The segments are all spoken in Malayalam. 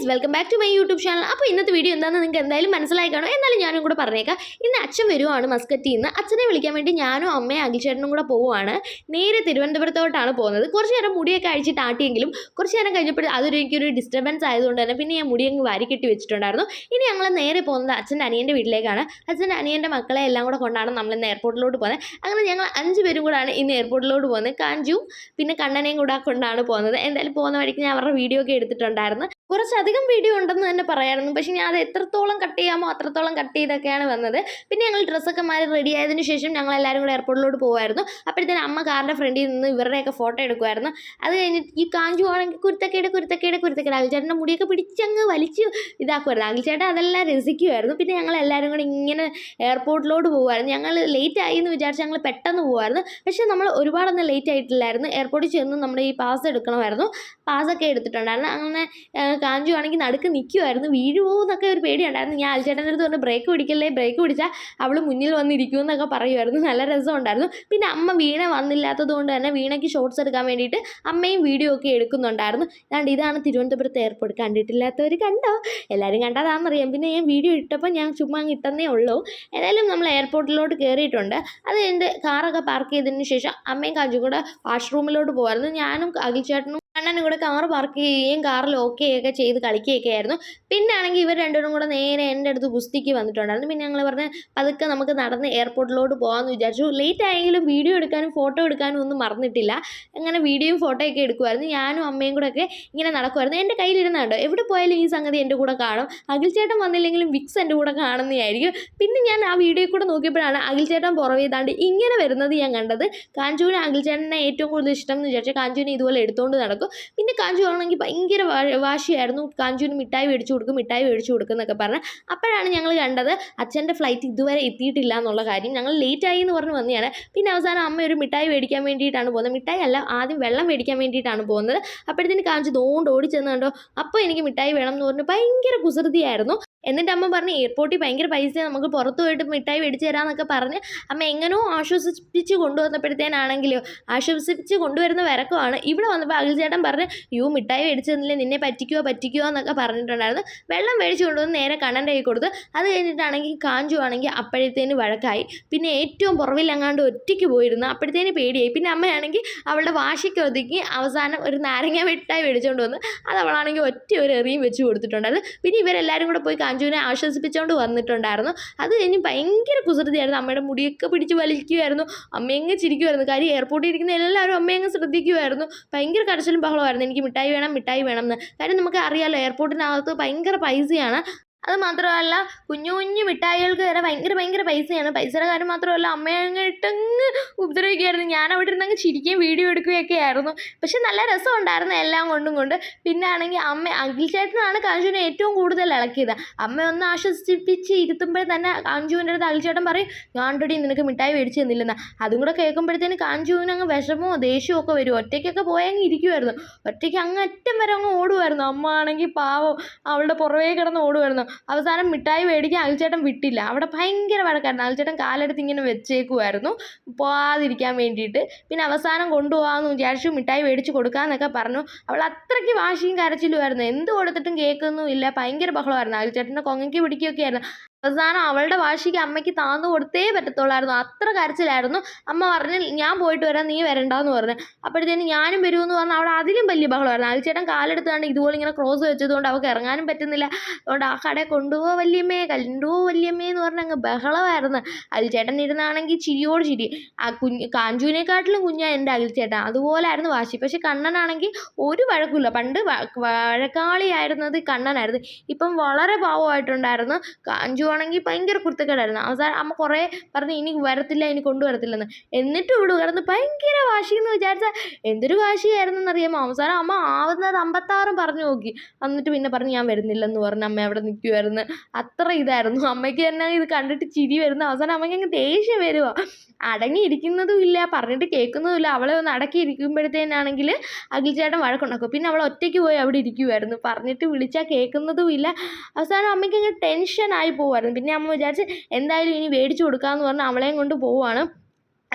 Guys welcome back to my YouTube channel അപ്പോൾ ഇന്നത്തെ വീഡിയോ എന്താണെന്ന് നിങ്ങൾക്ക് എന്തായാലും മനസ്സിലായി കാണും. എന്നാലും ഞാനും കൂടെ പറഞ്ഞേക്കാം. ഇന്ന് അച്ഛൻ വരുവാണ് മസ്കറ്റിൽ നിന്ന്. അച്ഛനെ വിളിക്കാൻ വേണ്ടി ഞാനും അമ്മയും അഖിൽചേട്ടനും കൂടെ പോവുകയാണ്. നേരെ തിരുവനന്തപുരത്തോട്ടാണ് പോകുന്നത്. കുറച്ച് നേരം മുടിയൊക്കെ അഴിച്ചിട്ട് ആട്ടിയെങ്കിലും കുറച്ച് നേരം കഴിഞ്ഞപ്പോൾ അതൊരു എനിക്കൊരു ഡിസ്റ്റർബൻസ് ആയതുകൊണ്ട് തന്നെ പിന്നെ ഞാൻ മുടി അങ്ങ് വാരിക്കെട്ടി വെച്ചിട്ടുണ്ടായിരുന്നു. ഇനി ഞങ്ങൾ നേരെ പോകുന്നത് അച്ഛന്റെ അനിയന്റെ വീട്ടിലേക്കാണ്. അച്ഛന്റെ അനിയന്റെ മക്കളെ എല്ലാം കൂടെ കൊണ്ടാണ് നമ്മൾ ഇന്ന് എയർപോർട്ടിലോട്ട് പോകുന്നത്. അങ്ങനെ ഞങ്ങൾ അഞ്ച് പേരും കൂടാണ് ഇന്ന് എയർപോർട്ടിലോട്ട് പോകുന്നത്. കാഞ്ചു പിന്നെ കണ്ണനെയും കൂടെ കൊണ്ടാണ് പോകുന്നത്. എന്തായാലും പോകുന്ന വഴിക്ക് ഞാൻ അവരുടെ വീഡിയോ ഒക്കെ എടുത്തിട്ടുണ്ടായിരുന്നു. കുറച്ചധികം വീഡിയോ ഉണ്ടെന്ന് തന്നെ പറയായിരുന്നു. പക്ഷേ ഞാൻ അത് എത്രത്തോളം കട്ട് ചെയ്യാമോ അത്രത്തോളം കട്ട് ചെയ്തൊക്കെയാണ് വന്നത്. പിന്നെ ഞങ്ങൾ ഡ്രസ്സൊക്കെ മാറി റെഡി ആയതിനു ശേഷം ഞങ്ങൾ എല്ലാവരും കൂടെ എയർപോർട്ടിലോട്ട് പോകുമായിരുന്നു അപ്പോഴത്തേനും അമ്മ കാറിന്റെ ഫ്രണ്ടിൽ നിന്ന് ഇവരുടെയൊക്കെ ഫോട്ടോ എടുക്കുമായിരുന്നു അത് കഴിഞ്ഞിട്ട് ഈ കാഞ്ചു ആണെങ്കിൽ കുരുത്തക്കേട് കുരുത്തക്കേട് കുരുത്തക്കേട്. അഖിൽചേട്ടന്റെ മുടിയൊക്കെ പിടിച്ചങ്ങ് വലിച്ച് ഇതാക്കുമായിരുന്നു അഖിൽചേട്ടൻ അതെല്ലാം രസിക്കുമായിരുന്നു പിന്നെ ഞങ്ങൾ എല്ലാവരും കൂടി ഇങ്ങനെ എയർപോർട്ടിലോട്ട് പോകുമായിരുന്നു ഞങ്ങൾ ലേറ്റ് ആയി എന്ന് വിചാരിച്ച് ഞങ്ങൾ പെട്ടെന്ന് പോകുമായിരുന്നു പക്ഷേ നമ്മൾ ഒരുപാടൊന്നും ലേറ്റ് ആയിട്ടില്ലായിരുന്നു. എയർപോർട്ടിൽ ചെന്ന് നമ്മുടെ ഈ പാസ് എടുക്കണമായിരുന്നു. പാസ്സൊക്കെ എടുത്തിട്ടുണ്ടായിരുന്നു. അങ്ങനെ കാഞ്ചു ആണെങ്കിൽ നടുക്ക് നിൽക്കുമായിരുന്നു വീഴുമോ എന്നൊക്കെ ഒരു പേടിയുണ്ടായിരുന്നു. ഞാൻ അൽച്ചേട്ടന്റെ അടുത്ത് പറഞ്ഞു ബ്രേക്ക് പിടിക്കല്ലേ ബ്രേക്ക് പിടിച്ചാൽ അവൾ മുന്നിൽ വന്നിരിക്കും എന്നൊക്കെ പറയുമായിരുന്നു നല്ല രസമുണ്ടായിരുന്നു. പിന്നെ അമ്മ വീണ വന്നില്ലാത്തത് കൊണ്ട് തന്നെ വീണയ്ക്ക് ഷോർട്സ് എടുക്കാൻ വേണ്ടിയിട്ട് അമ്മയും വീഡിയോ ഒക്കെ എടുക്കുന്നുണ്ടായിരുന്നു. അതുകൊണ്ട് ഇതാണ് തിരുവനന്തപുരത്ത് എയർപോർട്ട് കണ്ടിട്ടില്ലാത്തവർ കണ്ടോ? എല്ലാവരും കണ്ടതാണെന്നറിയാം പിന്നെ ഞാൻ വീഡിയോ ഇട്ടപ്പോൾ ഞാൻ ചുമ്മാ അങ്ങ് ഇട്ടെന്നേ ഉള്ളൂ. ഏതായാലും നമ്മൾ എയർപോർട്ടിലോട്ട് കയറിയിട്ടുണ്ട് അത് എന്റെ കാറൊക്കെ പാർക്ക് ചെയ്തതിന് ശേഷം അമ്മയും കാഞ്ചും കൂടെ വാഷ്റൂമിലോട്ട് പോകാമായിരുന്നു ഞാനും അഖിൽചേട്ടനും അണ്ണനും കൂടെ കാർ പാർക്ക് ചെയ്യുകയും കാർ ലോക്ക് ചെയ്യുകയൊക്കെ ചെയ്ത് കളിക്കുകയൊക്കെ ആയിരുന്നു. പിന്നെ ആണെങ്കിൽ ഇവർ രണ്ടുപേരും കൂടെ നേരെ എന്റെ അടുത്ത് ഗുസ്തിക്ക് വന്നിട്ടുണ്ടായിരുന്നു. പിന്നെ ഞങ്ങൾ പറഞ്ഞ് പതുക്കെ നമുക്ക് നടന്ന് എയർപോർട്ടിലോട്ട് പോകാമെന്ന് വിചാരിച്ചു. ലേറ്റ് ആയെങ്കിലും വീഡിയോ എടുക്കാനും ഫോട്ടോ എടുക്കാനും ഒന്നും മറന്നിട്ടില്ല. അങ്ങനെ വീഡിയോയും ഫോട്ടോയൊക്കെ എടുക്കുമായിരുന്നു ഞാനും അമ്മയും കൂടെ ഒക്കെ ഇങ്ങനെ നടക്കുമായിരുന്നു എന്റെ കയ്യിലിരുന്നുണ്ട് എവിടെ പോയാലും ഈ സംഗതി എന്റെ കൂടെ കാണും. അഖിൽ ചേട്ടൻ വന്നില്ലെങ്കിലും വിക്സ് എന്റെ കൂടെ കാണുന്നതായിരിക്കും. പിന്നെ ഞാൻ ആ വീഡിയോ കൂടെ നോക്കിയപ്പോഴാണ് അഖിൽ ചേട്ടൻ പുറവേ ഇങ്ങനെ വരുന്നത് ഞാൻ കണ്ടത്. കാഞ്ചൂന് അഖിൽ ചേട്ടനെ ഏറ്റവും കൂടുതൽ ഇഷ്ടം എന്ന് വിചാരിച്ചാൽ കാഞ്ചൂനെ ഇതുപോലെ എടുത്തുകൊണ്ട് നടക്കും. പിന്നെ കാഞ്ചു ആണെങ്കിൽ ഭയങ്കര വാശിയായിരുന്നു. കാഞ്ചുവിന് മിഠായി മേടിച്ചു കൊടുക്കും മിഠായി മേടിച്ചു കൊടുക്കും എന്നൊക്കെ പറഞ്ഞ്. അപ്പോഴാണ് ഞങ്ങൾ കണ്ടത് അച്ഛന്റെ ഫ്ലൈറ്റ് ഇതുവരെ എത്തിയിട്ടില്ല എന്നുള്ള കാര്യം. ഞങ്ങൾ ലേറ്റ് ആയി എന്ന് പറഞ്ഞ് വന്നതാണ്. പിന്നെ അവസാനം അമ്മ ഒരു മിഠായി മേടിക്കാൻ വേണ്ടിയിട്ടാണ് പോകുന്നത്. മിഠായി അല്ല ആദ്യം വെള്ളം മേടിക്കാൻ വേണ്ടിയിട്ടാണ് പോകുന്നത്. അപ്പോഴത്തേന് കാഞ്ചു തോണ്ട് ഓടിച്ചെന്ന് കണ്ടോ. അപ്പോൾ എനിക്ക് മിഠായി വേണം എന്ന് പറഞ്ഞ് ഭയങ്കര കുസൃതിയായിരുന്നു. എന്നിട്ട് അമ്മ പറഞ്ഞു എയർപോർട്ടിൽ ഭയങ്കര പൈസ നമുക്ക് പുറത്തു പോയിട്ട് മിഠായി മേടിച്ച് തരാമെന്നൊക്കെ പറഞ്ഞ് അമ്മ എങ്ങനെയോ ആശ്വസിപ്പിച്ച് കൊണ്ടുവന്നപ്പോഴത്തേനാണെങ്കിലോ ആശ്വസിപ്പിച്ച് കൊണ്ടുവരുന്ന വിറക്കമാണ് ഇവിടെ വന്നപ്പോൾ അഖിൽ ചേട്ടൻ പറഞ്ഞ് യു മിഠായി മേടിച്ചു തന്നില്ലേ നിന്നെ പറ്റിക്കുവോ പറ്റിക്കുവോ എന്നൊക്കെ പറഞ്ഞിട്ടുണ്ടായിരുന്നു. വെള്ളം മേടിച്ച് കൊണ്ടുവന്ന് നേരെ കണ്ണന്റെ കൈ കൊടുത്ത് അത് കഴിഞ്ഞിട്ടാണെങ്കിൽ കാഞ്ചു ആണെങ്കിൽ അപ്പോഴത്തേന് വഴക്കായി. പിന്നെ ഏറ്റവും പുറവിലങ്ങാണ്ട് ഒറ്റയ്ക്ക് പോയിരുന്നു അപ്പോഴത്തേന് പേടിയായി. പിന്നെ അമ്മയാണെങ്കിൽ അവളുടെ വാശിക്ക് ഒതുക്കി അവസാനം ഒരു നാരങ്ങ മിഠായി മേടിച്ചുകൊണ്ട് വന്ന് അത് അവളാണെങ്കിൽ ഒറ്റ ഒരു എറിയും വെച്ച് കൊടുത്തിട്ടുണ്ടായിരുന്നു. പിന്നെ ഇവരെല്ലാവരും കൂടെ പോയി കാഞ്ചുവിനെ ആശ്വസിപ്പിച്ചുകൊണ്ട് വന്നിട്ടുണ്ടായിരുന്നു. അത് കഴിഞ്ഞ് ഭയങ്കര കുസൃതിയായിരുന്നു. അമ്മയുടെ മുടിയൊക്കെ പിടിച്ച് വലിക്കുമായിരുന്നു അമ്മയങ്ങ് ചിരിക്കുമായിരുന്നു കാര്യം എയർപോർട്ടിൽ ഇരിക്കുന്ന എല്ലാവരും അമ്മയങ്ങ് ശ്രദ്ധിക്കുമായിരുന്നു ഭയങ്കര കരച്ചിലും ബഹളമായിരുന്നു എനിക്ക് മിഠായി വേണം മിഠായി വേണം എന്ന്. കാര്യം നമുക്ക് അറിയാമല്ലോ എയർപോർട്ടിനകത്ത് ഭയങ്കര പൈസയാണ്. അത് മാത്രമല്ല കുഞ്ഞു കുഞ്ഞു മിഠായികൾക്ക് വരെ ഭയങ്കര ഭയങ്കര പൈസയാണ്. പൈസയുടെ കാര്യം മാത്രമല്ല അമ്മയങ്ങട്ടങ്ങ് ഉപദ്രവിക്കുമായിരുന്നു ഞാൻ അവിടെ ഇരുന്നങ്ങ് ചിരിക്കുകയും വീഡിയോ എടുക്കുകയൊക്കെ ആയിരുന്നു. പക്ഷെ നല്ല രസം ഉണ്ടായിരുന്നു എല്ലാം കൊണ്ടും കൊണ്ട്. പിന്നെ ആണെങ്കിൽ അമ്മ അഖിൽ ചേട്ടനാണ് കാഞ്ചുവിനെ ഏറ്റവും കൂടുതൽ ഇളക്കിയത്. അമ്മ ഒന്ന് ആശ്വസിപ്പിച്ച് ഇരുത്തുമ്പോൾ തന്നെ കാഞ്ചുവിന്റെ അടുത്ത് അഖിൽ ചേട്ടൻ പറയും ഞാണ്ടടി നിനക്ക് മിഠായി മേടിച്ച് തന്നില്ലെന്ന്. അതും കൂടെ കേൾക്കുമ്പോഴത്തേന് കാഞ്ചുവിന് അങ്ങ് വിഷമോ ദേഷ്യമോ ഒക്കെ വരും. ഒറ്റയ്ക്കൊക്കെ പോയങ്ങ് ഇരിക്കുമായിരുന്നു ഒറ്റയ്ക്ക് അങ്ങ് അറ്റം വരെ അങ്ങ് ഓടുമായിരുന്നു അമ്മ ആണെങ്കിൽ പാവം അവളുടെ പുറവേ കിടന്ന് ഓടുമായിരുന്നു അവസാനം മിഠായി മേടിക്കാൻ അൽച്ചേട്ടൻ വിട്ടില്ല. അവിടെ ഭയങ്കര വഴക്കായിരുന്നു. അൽച്ചേട്ടൻ കാലെടുത്ത് ഇങ്ങനെ വെച്ചേക്കുമായിരുന്നു പോവാതിരിക്കാൻ വേണ്ടിയിട്ട്. പിന്നെ അവസാനം കൊണ്ടുപോകാമെന്ന് വിചാരിച്ചു. മിഠായി മേടിച്ച് കൊടുക്കാമെന്നൊക്കെ പറഞ്ഞു. അവൾ അത്രയ്ക്ക് വാശിയും കരച്ചിലുമായിരുന്നു. എന്ത് കൊടുത്തിട്ടും കേൾക്കുന്നുമില്ല. ഭയങ്കര ബഹളമായിരുന്നു. അൽച്ചേട്ടന്റെ കൊങ്ങയ്ക്ക് പിടിക്കുകയൊക്കെ ആയിരുന്നു. അവസാനം അവളുടെ വാശിക്ക് അമ്മയ്ക്ക് താന്നു കൊടുത്തേ പറ്റത്തുള്ളായിരുന്നു. അത്ര കരച്ചിലായിരുന്നു. അമ്മ പറഞ്ഞ് ഞാൻ പോയിട്ട് വരാം നീ വരണ്ടാന്ന് പറഞ്ഞു. അപ്പോഴത്തേന് ഞാനും വരുമെന്ന് പറഞ്ഞാൽ അവിടെ അതിലും വലിയ ബഹളമായിരുന്നു. അൽച്ചേട്ടൻ കാലെടുത്താണ്ട് ഇതുപോലെ ഇങ്ങനെ ക്രോസ് വെച്ചതുകൊണ്ട് അവൾക്ക് ഇറങ്ങാനും പറ്റുന്നില്ല. അതുകൊണ്ട് ആ കടയിൽ കൊണ്ടുപോകുക വല്യമ്മേ കണ്ടുപോകുക വല്യമ്മേ എന്ന് പറഞ്ഞ് അങ്ങ് ബഹളമായിരുന്നു. അൽച്ചേട്ടൻ ഇരുന്നാണെങ്കിൽ ചിരിയോട് ചിരി. ആ കുഞ്ഞ് കാഞ്ചുവിനെക്കാട്ടിലും കുഞ്ഞാ എന്റെ അഖിൽച്ചേട്ടൻ അതുപോലായിരുന്നു വാശി. പക്ഷെ കണ്ണനാണെങ്കിൽ ഒരു വഴക്കില്ല പണ്ട് വഴക്കാളിയായിരുന്നത് കണ്ണനായിരുന്നു. ഇപ്പം വളരെ പാവമായിട്ടുണ്ടായിരുന്നു. കാഞ്ചു ആണെങ്കിൽ ഭയങ്കര കുരുത്തക്കേടായിരുന്നു. അവസാനം അമ്മ കുറേ പറഞ്ഞ് ഇനി വരത്തില്ല ഇനി കൊണ്ടുവരത്തില്ലെന്ന്. എന്നിട്ട് ഇവിടെ കിടന്ന് ഭയങ്കര വാശി എന്ന് വിചാരിച്ചാൽ എന്തൊരു വാശിയായിരുന്നു എന്നറിയാമോ അവസാനം അമ്മ ആവുന്നത് അമ്പത്താറും പറഞ്ഞു നോക്കി. എന്നിട്ട് പിന്നെ പറഞ്ഞു ഞാൻ വരുന്നില്ലെന്ന് പറഞ്ഞ് അമ്മ അവിടെ നിൽക്കുമായിരുന്നു അത്ര ഇതായിരുന്നു. അമ്മയ്ക്ക് തന്നെ ഇത് കണ്ടിട്ട് ചിരി വരുന്നു. അവസാനം അമ്മയ്ക്ക് അങ്ങ് ദേഷ്യം വരുവാ. അടങ്ങിയിരിക്കുന്നതും ഇല്ല പറഞ്ഞിട്ട് കേൾക്കുന്നതും ഇല്ല. അവളെ ഒന്ന് അടക്കി ഇരിക്കുമ്പോഴത്തേനാണെങ്കിൽ അഖിൽ ചേട്ടൻ വഴക്കുണ്ടാക്കും. പിന്നെ അവൾ ഒറ്റയ്ക്ക് പോയി അവിടെ ഇരിക്കുമായിരുന്നു പറഞ്ഞിട്ട് വിളിച്ചാൽ കേൾക്കുന്നതും ഇല്ല. അവസാനം അമ്മയ്ക്ക് അങ്ങ് ടെൻഷനായി പോവായിരുന്നു പിന്നെ അമ്മ വിചാരിച്ച് എന്തായാലും ഇനി മേടിച്ചു കൊടുക്കാമെന്ന് പറഞ്ഞ് അവളെയും കൊണ്ട് പോവാണ്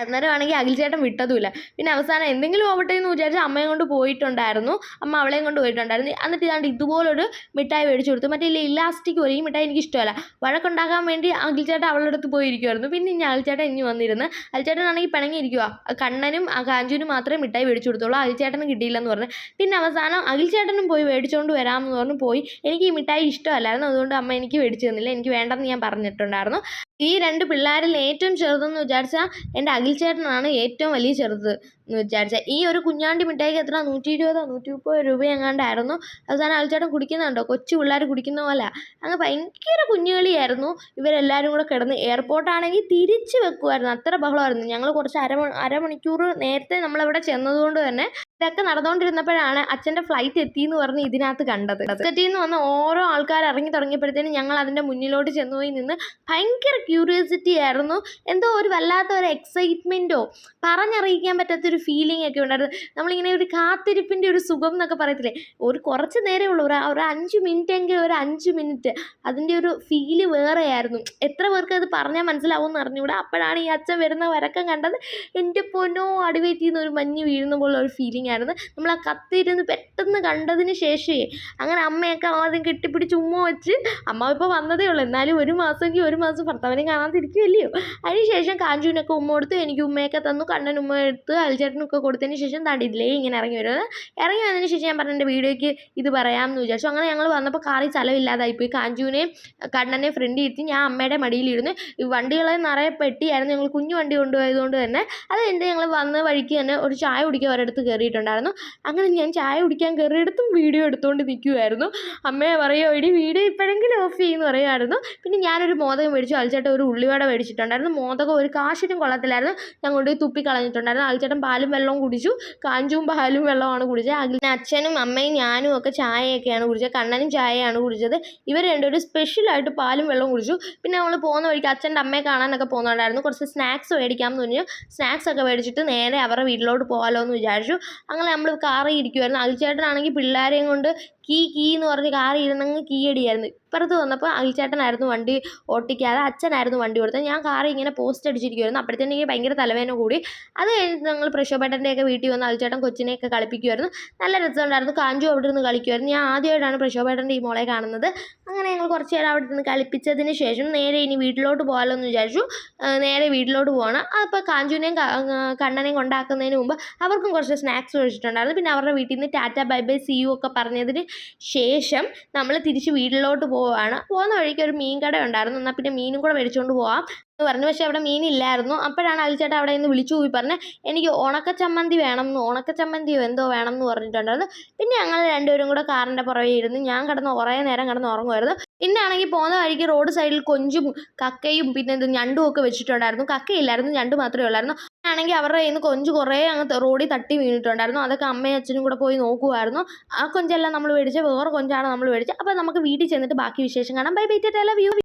അന്നേരം ആണെങ്കിൽ അഖിൽ ചേട്ടൻ വിട്ടതുമില്ല. പിന്നെ അവസാനം എന്തെങ്കിലും ആവട്ടെ എന്ന് വിചാരിച്ച് അമ്മയും കൊണ്ട് പോയിട്ടുണ്ടായിരുന്നു. അമ്മ അവളെയും കൊണ്ട് പോയിട്ടുണ്ടായിരുന്നു. എന്നിട്ട് ഇതാണ്ട് ഇതുപോലൊരു മിഠായി മേടിച്ചു കൊടുത്തു. മറ്റേ ഇല്ല ഇലാസ്റ്റിക് പോലെ. ഈ മിഠായി എനിക്ക് ഇഷ്ടമല്ല. വഴക്കുണ്ടാക്കാൻ വേണ്ടി അഖിൽ ചേട്ടൻ അവളുടെ അടുത്ത് പോയിരിക്കുമായിരുന്നു പിന്നെ ഇനി അഖിൽ ചേട്ടൻ ഇനി വന്നിരുന്ന് അഖിൽ ചേട്ടനാണെങ്കിൽ പിണങ്ങിയിരിക്കുക കണ്ണനും ആ കാഞ്ചുവിനും മാത്രമേ മിഠായി മേടിച്ചു കൊടുത്തുള്ളൂ. അഖിൽ ചേട്ടന് കിട്ടിയില്ലെന്ന് പറഞ്ഞു. പിന്നെ അവസാനം അഖിൽ ചേട്ടനും പോയി മേടിച്ചുകൊണ്ട് വരാമെന്ന് പറഞ്ഞ് പോയി. എനിക്ക് ഈ മിഠായി ഇഷ്ടമല്ലായിരുന്നു. അതുകൊണ്ട് അമ്മ എനിക്ക് മേടിച്ചു തന്നില്ല. എനിക്ക് വേണ്ടെന്ന് ഞാൻ പറഞ്ഞിട്ടുണ്ടായിരുന്നു. ഈ രണ്ട് പിള്ളേരിൽ ഏറ്റവും ചെറുതെന്ന് വിചാരിച്ചാൽ എന്റെ അഖിൽ ചേട്ടനാണ് ഏറ്റവും വലിയ ചെറുത് എന്ന് വിചാരിച്ചാൽ ഈ ഒരു കുഞ്ഞാണ്ടി മിഠായിക്ക് എത്ര? നൂറ്റി ഇരുപതോ നൂറ്റി മുപ്പതോ രൂപ എങ്ങാണ്ടായിരുന്നു അവസാനം അനിൽ ചേട്ടൻ കുടിക്കുന്നുണ്ടോ? കൊച്ചു പിള്ളേർ കുടിക്കുന്ന പോലെ. അങ്ങ് ഭയങ്കര കുഞ്ഞുകളിയായിരുന്നു. ഇവരെല്ലാവരും കൂടെ കിടന്ന് എയർപോർട്ടാണെങ്കിൽ തിരിച്ച് വെക്കുമായിരുന്നു അത്ര ബഹളമായിരുന്നു. ഞങ്ങൾ കുറച്ച് അര അരമണിക്കൂർ നേരത്തെ നമ്മളവിടെ ചെന്നതുകൊണ്ട് തന്നെ ഇതൊക്കെ നടന്നുകൊണ്ടിരുന്നപ്പോഴാണ് അച്ഛന്റെ ഫ്ലൈറ്റ് എത്തി എന്ന് പറഞ്ഞ് ഇതിനകത്ത് കണ്ടത്. സെറ്റിൽ നിന്ന് വന്ന ഓരോ ആൾക്കാർ ഇറങ്ങി തുടങ്ങിയപ്പോഴത്തേനും ഞങ്ങൾ അതിന്റെ മുന്നിലോട്ട് ചെന്നുപോയി നിന്ന് ഭയങ്കര ക്യൂരിയോസിറ്റി ആയിരുന്നു. എന്തോ ഒരു വല്ലാത്ത ഒരു എക്സൈറ്റ്മെന്റോ പറഞ്ഞറിയിക്കാൻ പറ്റാത്തൊരു ഫീലിംഗ് ഒക്കെ ഉണ്ടായിരുന്നു. നമ്മളിങ്ങനെ ഒരു കാത്തിരിപ്പിന്റെ ഒരു സുഖം എന്നൊക്കെ പറയത്തില്ലേ? ഒരു കുറച്ച് നേരമേ ഉള്ളൂ. ഒരു ഒരു അഞ്ച് മിനിറ്റ് എങ്കിൽ ഒരു അഞ്ച് മിനിറ്റ് അതിന്റെ ഒരു ഫീൽ വേറെയായിരുന്നു എത്ര പേർക്ക് അത് പറഞ്ഞാൽ മനസ്സിലാവുമെന്ന് അറിഞ്ഞുകൂടാ. അപ്പോഴാണ് ഈ അച്ഛൻ വരുന്ന വരക്കം കണ്ടത്. എന്റെ പൊന്നോ അടിവേറ്റിന്ന് ഒരു മഞ്ഞ് വീഴുന്ന പോലെ ഒരു ഫീലിംഗ് ആയിരുന്നു നമ്മൾ ആ കത്തിരുന്ന് പെട്ടെന്ന് കണ്ടതിന് ശേഷമേ അങ്ങനെ അമ്മയൊക്കെ ആദ്യം കെട്ടിപ്പിടിച്ച് ഉമ്മ വെച്ച് അമ്മ ഇപ്പോൾ വന്നതേ ഉള്ളൂ. എന്നാലും ഒരു മാസമെങ്കിൽ ഒരു മാസം ഭർത്താവിനെ കാണാതിരിക്കുമല്ലയോ അതിനുശേഷം കാഞ്ചുവിനൊക്കെ ഉമ്മ കൊടുത്തു എനിക്ക് ഉമ്മയൊക്കെ തന്നു. കണ്ണൻ ഉമ്മ എടുത്ത് അൽച്ചേട്ടനൊക്കെ കൊടുത്തതിന് ശേഷം തടിയില്ലേ ഇങ്ങനെ ഇറങ്ങി വരുന്നത്. ഇറങ്ങി വന്നതിന് ശേഷം ഞാൻ പറഞ്ഞു എന്റെ വീഡിയോയ്ക്ക് ഇത് പറയാമെന്ന് വിചാരിച്ചു. അങ്ങനെ ഞങ്ങൾ വന്നപ്പോൾ കാറിൽ സ്ഥലമില്ലാതായിപ്പോയി കാഞ്ചുവിനെയും കണ്ണനെ ഫ്രണ്ട് ഇരുത്തി ഞാൻ അമ്മയുടെ മടിയിലിരുന്ന് വണ്ടികളെ നിറയെ പെട്ടിയായിരുന്നു ഞങ്ങൾ കുഞ്ഞു വണ്ടി കൊണ്ടുപോയതുകൊണ്ട് തന്നെ. അത് എന്റെ ഞങ്ങൾ വന്ന വഴിക്ക് തന്നെ ഒരു ചായ കുടിക്കുക ഒരിടത്ത് കയറിയിട്ടുണ്ടായിരുന്നു അങ്ങനെ ഞാൻ ചായ കുടിക്കാൻ കയറിയിടത്തും വീഡിയോ എടുത്തുകൊണ്ട് നിൽക്കുമായിരുന്നു അമ്മയെ പറയുമോ ഇടി വീഡിയോ ഇപ്പോഴെങ്കിലും ഓഫ് ചെയ്യുമെന്ന് പറയുമായിരുന്നു പിന്നെ ഞാനൊരു മോദകം മേടിച്ചു. അൽച്ചേട്ടൻ ഒരു ഉള്ളിവട മേടിച്ചിട്ടുണ്ടായിരുന്നു. മോദകം ഒരു കാശിനും കൊള്ളത്തില്ലായിരുന്നു. ഞാൻ കൊണ്ടുപോയി തുപ്പി കളഞ്ഞിട്ടുണ്ടായിരുന്നു. അൽച്ചേട്ടൻ പാലും വെള്ളവും കുടിച്ചു. കാഞ്ചും പാലും വെള്ളമാണ് കുടിച്ചത്. അതിന് അച്ഛനും അമ്മയും ഞാനും ഒക്കെ ചായയൊക്കെയാണ് കുടിച്ചത്. കണ്ണനും ചായയാണ് കുടിച്ചത്. ഇവർ രണ്ടുപേരും സ്പെഷ്യലായിട്ട് പാലും വെള്ളവും കുടിച്ചു. പിന്നെ നമ്മൾ പോകുന്ന വഴിക്ക് അച്ഛന്റെ അമ്മയെ കാണാനൊക്കെ പോകുന്നുണ്ടായിരുന്നു. കുറച്ച് സ്നാക്സ് മേടിക്കാമെന്ന് പറഞ്ഞു. സ്നാക്സ് ഒക്കെ മേടിച്ചിട്ട് നേരെ അവരുടെ വീട്ടിലോട്ട് പോകാമല്ലോ എന്ന് വിചാരിച്ചു. അങ്ങനെ നമ്മൾ കാറിൽ ഇരിക്കുമായിരുന്നു അഖിൽച്ചേട്ടനാണെങ്കിൽ പിള്ളേരെയും കൊണ്ട് കീ കീ എന്ന് പറഞ്ഞ് കാറിൽ ഇരുന്നങ്ങ് കീ അടിയായിരുന്നു. ഇപ്പുറത്ത് വന്നപ്പോൾ അഖിൽച്ചേട്ടനായിരുന്നു വണ്ടി ഓട്ടിക്കാതെ അച്ഛനായിരുന്നു വണ്ടി കൊടുത്തത് ഞാൻ കാറി ഇങ്ങനെ പോസ്റ്റ് അടിച്ചിരിക്കുമായിരുന്നു അപ്പോഴത്തേനും എനിക്ക് ഭയങ്കര തലവേദന കൂടി. അത് കഴിഞ്ഞിട്ട് ഞങ്ങൾ പ്രശോഭേട്ടന്റെയൊക്കെ വീട്ടിൽ വന്ന് അഖിൽച്ചേട്ടൻ കൊച്ചിനെയൊക്കെ കളിപ്പിക്കുമായിരുന്നു നല്ല രസമുണ്ടായിരുന്നു. കാഞ്ചു അവിടെ നിന്ന് കളിക്കുമായിരുന്നു ഞാൻ ആദ്യമായിട്ടാണ് പ്രശോഭേട്ടന്റെ ഈ മോളെ കാണുന്നത്. അങ്ങനെ ഞങ്ങൾ കുറച്ച് നേരം അവിടെ നിന്ന് കളിപ്പിച്ചതിന് ശേഷം നേരെ ഇനി വീട്ടിലോട്ട് പോകാമല്ലോ എന്ന് വിചാരിച്ചു നേരെ വീട്ടിലോട്ട് പോകണം അപ്പോൾ കാഞ്ചുവിനെയും കണ്ണനെയും കൊണ്ടാക്കുന്നതിന് മുമ്പ് അവർക്കും കുറച്ച് സ്നാക്സ് കഴിച്ചിട്ടുണ്ടായിരുന്നു. പിന്നെ അവരുടെ വീട്ടിൽ നിന്ന് tata bye bye see you ഒക്കെ പറഞ്ഞതിന് ശേഷം നമ്മൾ തിരിച്ച് വീട്ടിലോട്ട് പോവുകയാണ് പോകുന്ന വഴിക്ക് ഒരു മീൻ കട ഉണ്ടായിരുന്നു. എന്നാൽ പിന്നെ മീനും കൂടെ മേടിച്ചുകൊണ്ട് പോവാം. എന്ന് പറഞ്ഞു. പക്ഷേ അവിടെ മീനില്ലായിരുന്നു അപ്പോഴാണ് അലിച്ചേട്ടാ അവിടെ നിന്ന് വിളിച്ചു പോയി പറഞ്ഞ് എനിക്ക് ഉണക്ക ചമ്മന്തി വേണം എന്ന് ഉണക്ക ചമ്മന്തിയോ എന്തോ വേണം എന്ന് പറഞ്ഞിട്ടുണ്ടായിരുന്നു. പിന്നെ ഞങ്ങൾ രണ്ടുപേരും കൂടെ കാറിന്റെ പുറകെ ഇരുന്ന് ഞാൻ കിടന്ന് കുറേ നേരം കിടന്ന് ഉറങ്ങുമായിരുന്നു. പിന്നെ ആണെങ്കിൽ പോകുന്ന വഴിക്ക് റോഡ് സൈഡിൽ കൊഞ്ചും കക്കയും പിന്നെ എന്ത് ഞണ്ടും ഒക്കെ വെച്ചിട്ടുണ്ടായിരുന്നു. കക്കയില്ലായിരുന്നു ഞണ്ട് മാത്രമേ ഉള്ളായിരുന്നു. ആണെങ്കിൽ അവരുടെ കയ്യിൽ നിന്ന് കൊഞ്ച് കുറേ അങ്ങ് റോഡിൽ തട്ടി വീണിട്ടുണ്ടായിരുന്നു. അതൊക്കെ അമ്മയും അച്ഛനും കൂടെ പോയി നോക്കുമായിരുന്നു. ആ കൊഞ്ചെല്ലാം നമ്മൾ മേടിച്ച് വേറെ കൊഞ്ചാണ് നമ്മൾ മേടിച്ചത് അപ്പോൾ നമുക്ക് വീട്ടിൽ ചെന്നിട്ട് ബാക്കി വിശേഷം കാണാം. Bye bye love you